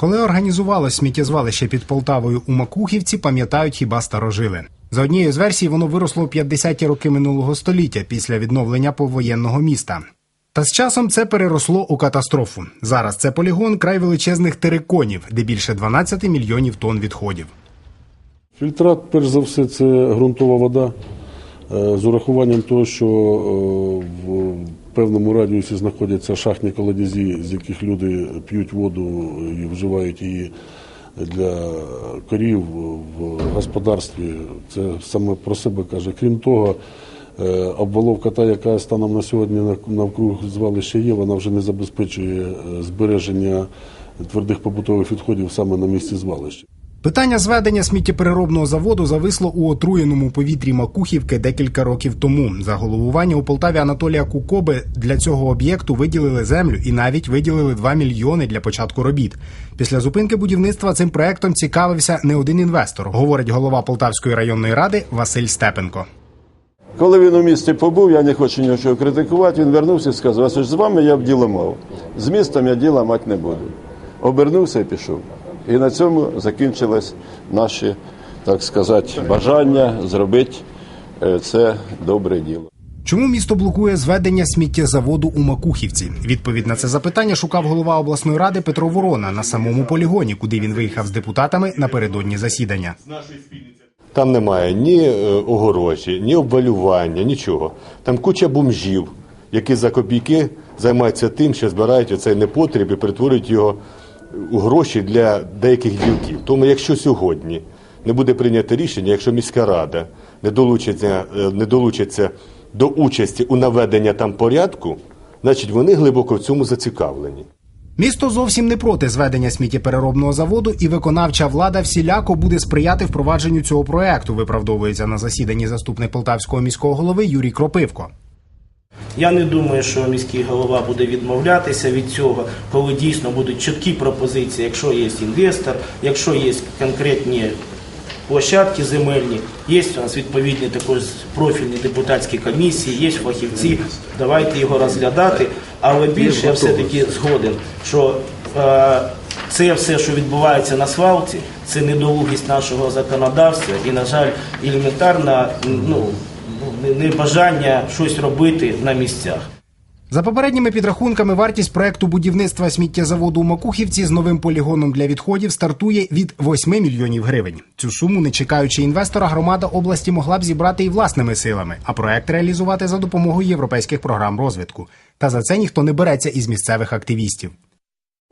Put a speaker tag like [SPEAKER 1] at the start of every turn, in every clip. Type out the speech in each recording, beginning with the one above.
[SPEAKER 1] Коли організувалось сміттєзвалище під Полтавою у Макухівці, пам'ятають хіба старожили. За однією з версій, воно виросло у 50-ті роки минулого століття після відновлення повоєнного міста. Та з часом це переросло у катастрофу. Зараз це полігон край величезних териконів, де більше 12 мільйонів тонн відходів.
[SPEAKER 2] Фільтрат, перш за все, це ґрунтова вода. Е, З урахуванням того, що е, певному радіусі знаходяться шахтні колодязі, з яких люди п'ють воду і вживають її для корів в господарстві. Це саме про себе каже. Крім того, е, обваловка та, яка станом на сьогодні навкруг звалища є, вона вже не забезпечує е, збереження твердих побутових відходів саме на місці звалища.
[SPEAKER 1] Питання зведення сміттєпереробного заводу зависло у отруєному повітрі Макухівки декілька років тому. За головування у Полтаві Анатолія Кукоби для цього об'єкту виділили землю і навіть виділили 2 мільйони для початку робіт. Після зупинки будівництва цим проектом цікавився не один інвестор, говорить голова Полтавської районної ради Василь Степенко.
[SPEAKER 3] Коли він у місті побув, я не хочу нічого критикувати, він вернувся і сказав, Василь, з вами я б діло мав. З містом я діла мати не буду. Обернувся і пішов. І на цьому закінчились наші, так сказати, бажання зробити е, це добре діло.
[SPEAKER 1] Чому місто блокує зведення сміттєзаводу у Макухівці? Відповідь на це запитання шукав голова обласної ради Петро Ворона на самому полігоні, куди він виїхав з депутатами напередодні засідання.
[SPEAKER 4] Там немає ні е, огорожі, ні обвалювання, нічого. Там куча бомжів, які за копійки займаються тим, що збирають оцей непотріб і перетворюють його гроші для деяких ділків. Тому якщо сьогодні не буде прийнято рішення, якщо міська рада не долучиться, е, не долучиться до участі у наведення там порядку, значить вони глибоко в цьому зацікавлені.
[SPEAKER 1] Місто зовсім не проти зведення сміттєпереробного заводу, і виконавча влада всіляко буде сприяти впровадженню цього проекту. Виправдовується на засіданні заступник полтавського міського голови Юрій Кропивко.
[SPEAKER 5] Я не думаю, що міський голова буде відмовлятися від цього, коли дійсно будуть чіткі пропозиції, якщо є інвестор, якщо є конкретні площадки земельні, є у нас відповідні також профільні депутатські комісії, є фахівці. Давайте його розглядати. Але більше я все-таки згоден, що е, це все, що відбувається на свалці, це недолугість нашого законодавства і, на жаль, елементарна ну, небажання щось робити на місцях.
[SPEAKER 1] За попередніми підрахунками, вартість проекту будівництва сміттєзаводу у Макухівці з новим полігоном для відходів стартує від 8 мільйонів гривень. Цю суму, не чекаючи інвестора, громада області могла б зібрати і власними силами, а проект реалізувати за допомогою європейських програм розвитку. Та за це ніхто не береться із місцевих активістів.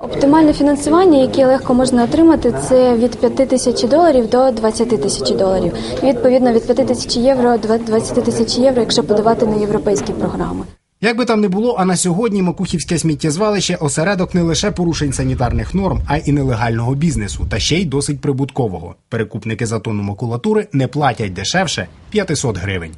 [SPEAKER 6] Оптимальне фінансування, яке легко можна отримати, це від 5 тисяч доларів до 20 тисяч доларів. Відповідно від 5 тисяч євро до 20 тисяч євро, якщо подавати на європейські програми.
[SPEAKER 1] Як би там не було, а на сьогодні Макухівське сміттєзвалище осередок не лише порушень санітарних норм, а й нелегального бізнесу, та ще й досить прибуткового. Перекупники за тонну макулатури не платять дешевше 500 гривень.